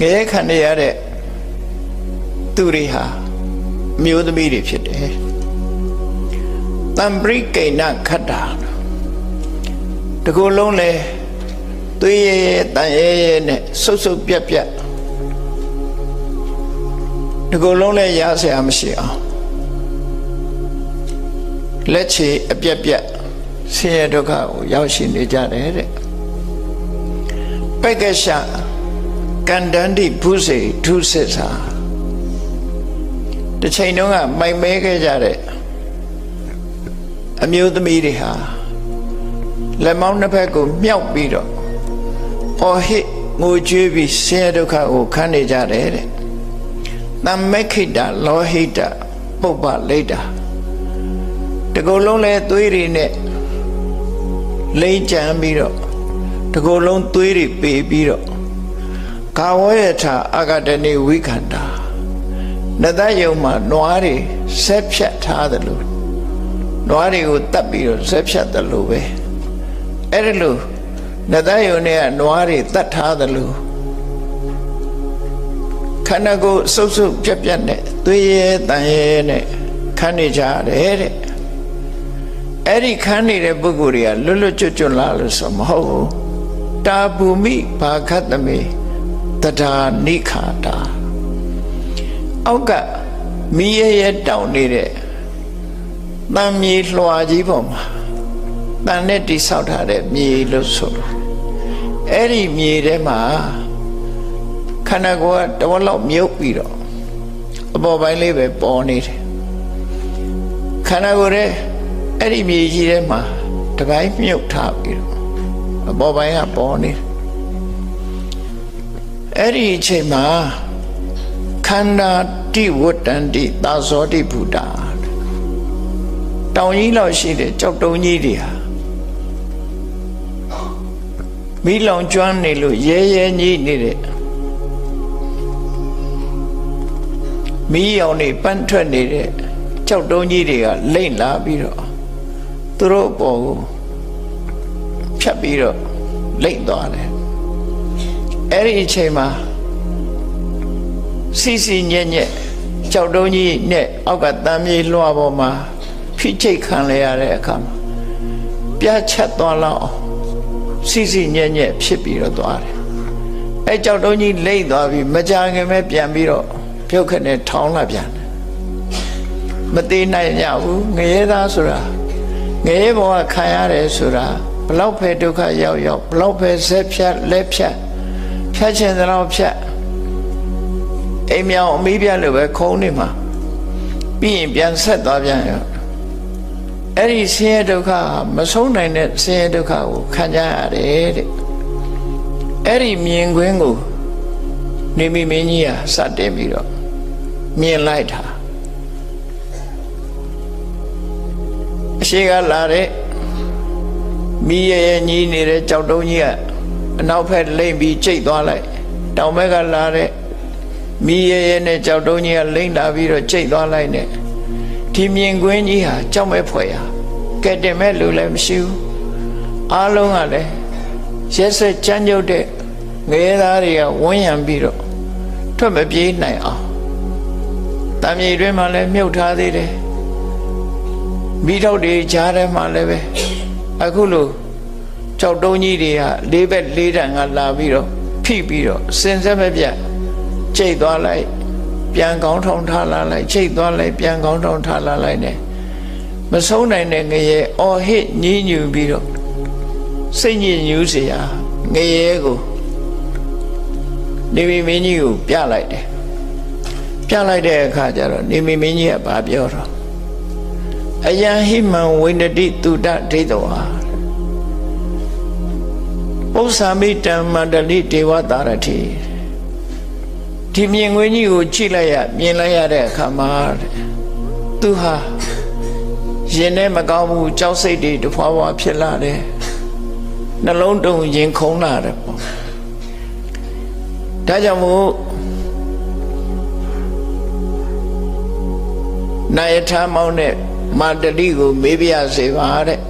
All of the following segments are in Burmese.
ငရဲခံရတဲ့သူတွေဟာအမျိုးသမီးတွေဖြစ်တယ်တံပရိကိဏခတ္တာတကူလုံးလဲသွေးရဲရဲတန်ရဲရဲနဲ့ဆုပ်ဆုပ်ပြက်ပြက်တကူလုံးလဲရဆရာမရှိအောင်လက်ချေအပြက်ပြက်ဆင်းရဲဒုက္ခကိုရောက်ရှိနေကြတယ်တဲ့ပက္ကရှ ကန္တန္တိဘုစေဒုစစ္စာတစ်ချိန်တုန်းကမိုင်မဲခဲ့ကြတဲ့အမျိုးသမီးတွေဟာလက်မောင်းနှစ်ဖက်ကိုမြောက်ပြီးတော့အော်ဟစ်ငိုကြွေးပြီးဆင်းရဲဒုက္ခကိုခံနေကြတယ်တဲ့။တမ္မခိတလောဟိတပုပ္ပလိတာတကူလုံးလဲသွေးတွေနဲ့လိမ့်ကြံပြီးတော့တကူလုံးသွေးတွေပေပြီးတော့ ကာဝယထာအာဂတနေဝိခန္တာနတယုံမှာနွားတွေဆက်ဖြတ်ထားတယ်လို့နွားတွေကိုတတ်ပြီးတော့ဆက်ဖြတ်တယ်လို့ပဲအဲ့ဒါလို့နတယုံနဲ့ကနွားတွေတတ်ထားတယ်လို့ခန္ဓာကိုယ်စုပ်စုပ်ပြက်ပြက်နဲ့သွေးရဲတန်ရဲနဲ့ခန်းနေကြရတယ်တဲ့အဲ့ဒီခန်းနေတဲ့ပုဂ္ဂိုလ်တွေကလွတ်လွတ်ကျွတ်ကျွတ်လာလို့ဆိုမဟုတ်ဘူးတာပူမိဘာခတ်သမေ တဒါနိခာတာအောက်ကမီးရဲရဲတောင်းနေတဲ့တန်မြေလွှာကြီးပေါ်မှာတန်နဲ့တိဆောက်ထားတဲ့မြေလို့ဆိုလို့အဲ့ဒီမြေထဲမှာခန္ဓာကိုယ်ကတဝက်လောက်မြုပ်ပြီးတော့အပေါ်ပိုင်းလေးပဲပေါ်နေတယ်ခန္ဓာကိုယ်ရဲ့အဲ့ဒီမြေကြီးထဲမှာတပိုင်းမြုပ်ထားပြီးတော့အပေါ်ပိုင်းကပေါ်နေတယ် အဲ့ဒီအချိန်မှာခန္ဓာတိဝတ္တန္တိသာဇောတိဘုဒ္ဓတောင်ကြီးလောက်ရှိတဲ့ကြောက်တုံးကြီးတွေဟာမိလောင်ကျွမ်းနေလို့ရဲရဲကြီးနေတဲ့မိရောင်နေပန်းထွက်နေတဲ့ကြောက်တုံးကြီးတွေကလိမ့်လာပြီးတော့သူတို့အပေါ်ကိုဖြတ်ပြီးတော့လိမ့်သွားတယ် အဲ့ဒီအချိန်မှာစီစီညက်ညက်ကြောက်တုံးကြီးနဲ့အောက်ကတမ်းမြေလွှာပေါ်မှာဖိချိတ်ခံရတဲ့အခါမှာပြတ်ချက်သွားလောက်အောင်စီစီညက်ညက်ဖြစ်ပြီးတော့သွားတယ်အဲကြောက်တုံးကြီးလိမ့်သွားပြီးမကြခင်ပဲပြန်ပြီးတော့ပြုတ်ခနဲ့ထောင်းလာပြန်တယ်မသေးနိုင်ရဘူးငရဲသားဆိုတာငရဲဘဝခံရတယ်ဆိုတာဘလောက်ပဲဒုက္ခရောက်ရောက်ဘလောက်ပဲဆက်ဖြတ်လက်ဖြတ် ဖြတ်ချင်သလောက်ဖြတ်အိမ်မြောင်အမိပြလို့ပဲခုံးနေမှာပြီးရင်ပြန်ဆက်သွားပြန်ရအဲ့ဒီဆင်းရဲဒုက္ခမဆုံးနိုင်တဲ့ဆင်းရဲဒုက္ခကိုခံကြရတယ်တဲ့အဲ့ဒီမြင်ကွင်းကိုနေမိမင်းကြီးကစတင်ပြီးတော့မြင်လိုက်တာအရှိကလာတဲ့မိရရဲ့ညီးနေတဲ့ကြောက်တုံးကြီးက အနောက်ဖက်လိမ့်ပြီးကျိတ်သွားလိုက်တောင်ဘက်ကလာတဲ့မိရရဲ့နဲ့ကြောက်တုံးကြီးကလိမ့်လာပြီးတော့ကျိတ်သွားလိုက်နဲ့ဒီမြင်ကွင်းကြီးဟာကြောက်မဲ့ဖွယ်ဟာကဲတင်မဲ့လူလည်းမရှိဘူးအားလုံးကလည်းရက်ဆက်ကြမ်းကြုတ်တဲ့ငရဲသားတွေကဝန်းရံပြီးတော့ထွက်မပြေးနိုင်အောင်တံမြေတွင်မှလည်းမြုပ်ထားသေးတယ်မိထုတ်တွေကြားထဲမှာလည်းပဲအခုလို့ ကြောက်တုံးကြီးတွေကလေးဘက်လေးတန်ကလာပြီးတော့ဖိပြီးတော့စင်ဆက်မပြတ်ကျိတ်သွားလိုက်ပြန်ကောင်းထောင်ထားလာလိုက်ချိတ်သွားလိုက်ပြန်ကောင်းထောင်ထားလာလိုက်နဲ့မဆုံးနိုင်တဲ့ငရဲအော်ဟစ်ညည်းညူပြီးတော့စိတ်ညစ်ညူးเสียငရဲကိုနေမီမင်းကြီးကိုပြလိုက်တယ်ပြလိုက်တဲ့အခါကျတော့နေမီမင်းကြီးကဘာပြောတော့အယံဟိမံဝိန္ဒတိတုဒဒိဋ္ဌဝါ ပု္ပ္ပာမိတံမန္တလိဒေဝတာရတိဒီမြင်ကွင်းကြီးကိုကြည့်လိုက်ရမြင်လိုက်ရတဲ့အခါမှာသူဟာရင်ထဲမကောင်းဘူးကြောက်စိတ်တွေတဖွာဖွာဖြစ်လာတယ်နှလုံးတုံရင်ခုန်လာတယ်ပေါ့ဒါကြောင့်မို့နာယထာမောင်းတဲ့မာတတိကိုမေးပြစေပါတဲ့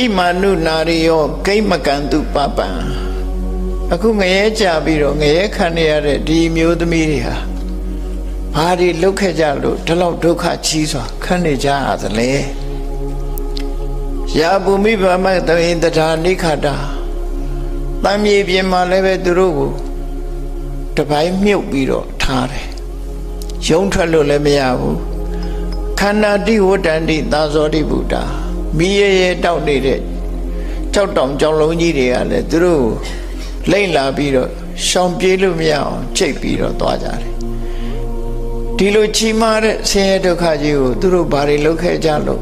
ဣမာနုနာရိယောဂိမကံတုပပံအခုငရဲကြပြီးတော့ငရဲခံနေရတဲ့ဒီမျိုးသမီးတွေဟာဘာတွေလုတ်ခဲ့ကြလို့ဒီလောက်ဒုက္ခကြီးစွာခံနေကြရသလဲယာဘူမိဗမတဝိတထာနိခတာတမ်းမြေပြင်မှာလည်းပဲသူတို့ကိုတပိုင်းမြုပ်ပြီးတော့ထားတယ်ရုံထွက်လို့လည်းမရဘူးခန္ဓာတိဝတ္တန္တိသာဇောတိဗုဒ္ဓ မိရရဲတောက်နေတဲ့ကြောက်တောင်ကြောင်လုံးကြီးတွေကလည်းသူတို့လိမ့်လာပြီးတော့ရှောင်ပြေးလို့မရအောင်ချိတ်ပြီးတော့သွားကြတယ်ဒီလိုချီမာတဲ့ဆင်းရဲဒုက္ခကြီးကိုသူတို့ဘာတွေလုပ်ခဲ့ကြလို့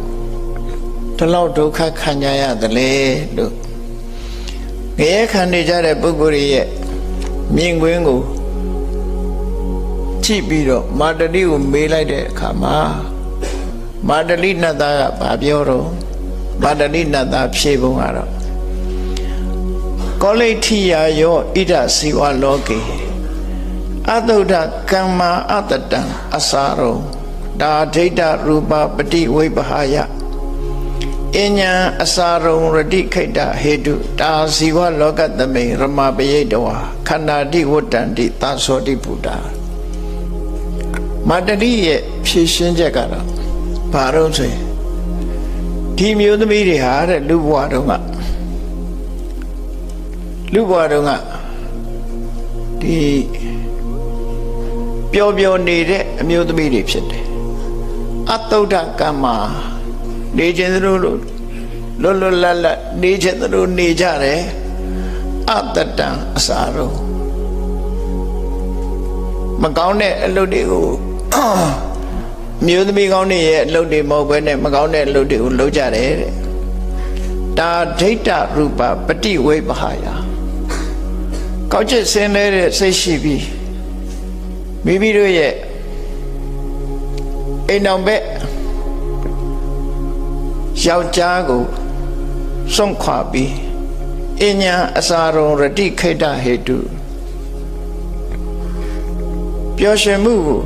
ဒီလောက်ဒုက္ခခံကြရသလဲလို့ငရဲခံနေကြတဲ့ပုဂ္ဂိုလ်ရဲ့မြင်ကွင်းကိုကြည့်ပြီးတော့မာတတိကိုမေးလိုက်တဲ့အခါမှာမာတလိနတ်သားကဘာပြောတော့ မာတလိနတ်သားဖြေပုံကတော့ကောလိထိယာယောဣဒစီဝလောကေအတုဒ္ဓကမ္မာအတတံအစာရောဒါဒိဋ္ဌရူပပฏิဝိပဟာယအញ្ញံအစာရုံရတိခိတ္တဟေတုတာဇီဝလောကသမိန်ရမပယိတဝါခန္ဓာတိဝတ္တန္တိသာသောတိဗုဒ္ဓမာတတိရဲ့ဖြည့်ရှင်းချက်ကတော့ဘာတော့ဆိုရင် ဒီမျိုးသမီးတွေဟာတဲ့လူဘဝတုန်းကလူဘဝတုန်းကဒီပျော်ပျော်နေတဲ့အမျိုးသမီးတွေဖြစ်တယ်အတုဒ္ဓကမ္မာနေခြင်းသူတို့လွတ်လွတ်လပ်လပ်နေခြင်းသူတို့နေကြတယ်အတတံအစာရောမကောင်းတဲ့အလုပ်တွေကို မျိုးသမီးကောင်းတွေရဲ့အလုပ်တွေမဟုတ်ဘဲနဲ့မကောင်းတဲ့အလုပ်တွေကိုလုပ်ကြတယ်တဲ့ဒါဒိဋ္ဌရူပပฏิဝိပဟာယကောက်ချက်ဆင်းလဲတဲ့စိတ်ရှိပြီးမိမိတို့ရဲ့အိမ်တော်ဘက်ယောက်ျားကိုစွန့်ခွာပြီးအညာအစာရုံရတိခိတ္တဟေတုပျော်ရွှင်မှုကို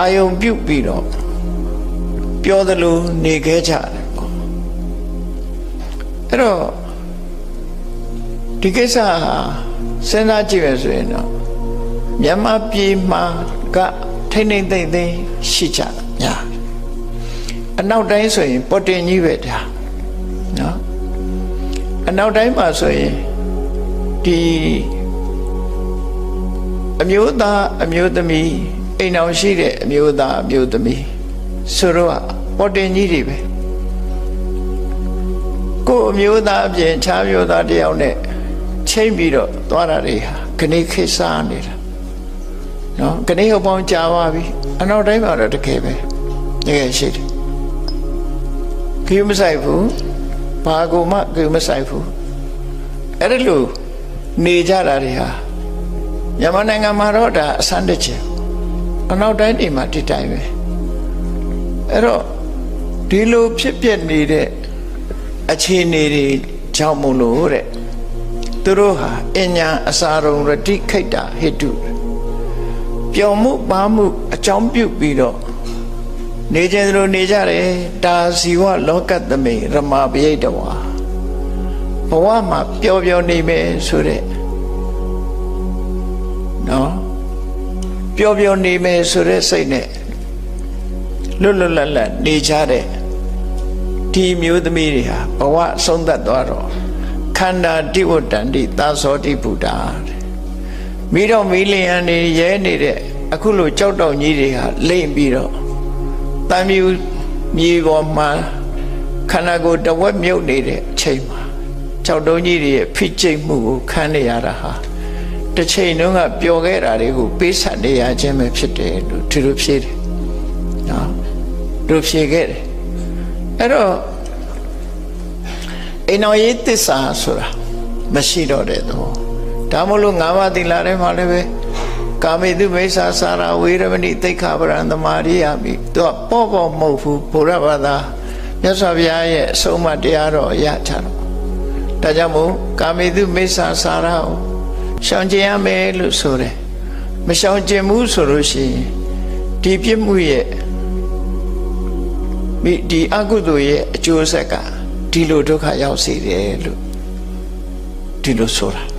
အာယုံပြုတ်ပြီးတော့ပြောသလိုနေခဲ့ကြတယ်ပေါ့အဲ့တော့ဒီကိစ္စဟာစဉ်းစားကြည့်ရဆိုရင်တော့မြန်မာပြည်မှာကထိမ့်ထိမ့်သိမ့်သိမ့်ရှိကြတာများအနောက်တိုင်းဆိုရင်ပေါ်တင်ကြီးပဲဒါနော်အနောက်တိုင်းမှာဆိုရင်ဒီအမျိုးသားအမျိုးသမီး အိမ်အောင်ရှိတဲ့အမျိုးသားအမျိုးသမီးဆိုတော့ပေါ်တင်ကြီးတွေပဲကိုယ်အမျိုးသားအပြင်ခြားမျိုးသားတယောက်နဲ့ချိန်ပြီးတော့သွားတာတွေဟာခဏခိစားနေတာနော်ခဏဟောပေါင်းကြာပါပြီအနောက်တိုင်းမှာတော့တကယ်ပဲတကယ်ရှိတယ်ကိမဆိုင်ဘူးဘာကိုမှကိမဆိုင်ဘူးအဲ့ဒါလို့နေကြတာတွေဟာမြန်မာနိုင်ငံမှာတော့ဒါအဆန်းတစ်ချက် အနောက်တိုင်းတွေမှာဒီတိုင်းပဲအဲ့တော့ဒီလိုဖြစ်ပျက်နေတဲ့အခြေအနေတွေကြောင့်မို့လို့တဲ့သူတို့ဟာအညာအစာရုံရတိခိတ္တဟိတုပျော်မှုပါမှုအကြောင်းပြုပြီးတော့နေခြင်းသူတို့နေကြတယ်တာဇီဝလောကသမိရမပရိတဝါဘဝမှာပျော်ပျော်နေမယ်ဆိုတဲ့ ပျော်ပျော်နေမယ်ဆိုတဲ့စိတ်နဲ့လွတ်လွတ်လပ်လပ်နေကြတဲ့ဒီမျိုးသမီးတွေဟာဘဝဆုံးသက်သွားတော့ခန္ဓာတိဝတ္တန္တိသာသောတိဗုဒ္ဓတဲ့မိတော့မိလျံနေရဲနေတဲ့အခုလိုကြောက်တောင်ကြီးတွေဟာလိမ့်ပြီးတော့တမ်းမြူမြေပေါ်မှာခန္ဓာကိုယ်တဝက်မြုပ်နေတဲ့အချိန်မှာကြောက်တုံးကြီးတွေရဲ့ဖိကျိတ်မှုကိုခံနေရတာဟာ တစ်ချိန်တုန်းကပျော်ခဲ့တာတွေကိုပေးဆက်နေရခြင်းပဲဖြစ်တယ်လို့သူတို့ဖြေတယ်နော်တို့ဖြေခဲ့တယ်အဲ့တော့အိမ်တော်ရေးသစ္စာဆိုတာမရှိတော့တဲ့သဘောဒါမို့လို့ငါးပါးသီလထဲမှာလည်းပဲကာမေတုမိစ္ဆာစာရဝေရမဏိသိက္ခာပရံသမာရိယာမိသူကပေါ့ပေါ့မဟုတ်ဘူးဘုရားဘာသာမြတ်စွာဘုရားရဲ့အဆုံးအမတရားတော်အရချတော့ဒါကြောင့်မို့ကာမေတုမိစ္ဆာစာရကို ရှောင်ကျင်ရမယ်လို့ဆိုတယ်မရှောင်ကျင်ဘူးဆိုလို့ရှိရင်ဒီပြစ်မှုရဲ့မိဒီအကုသိုလ်ရဲ့အကျိုးဆက်ကဒီလိုဒုက္ခရောက်စေတယ်လို့ဒီလိုဆိုတာ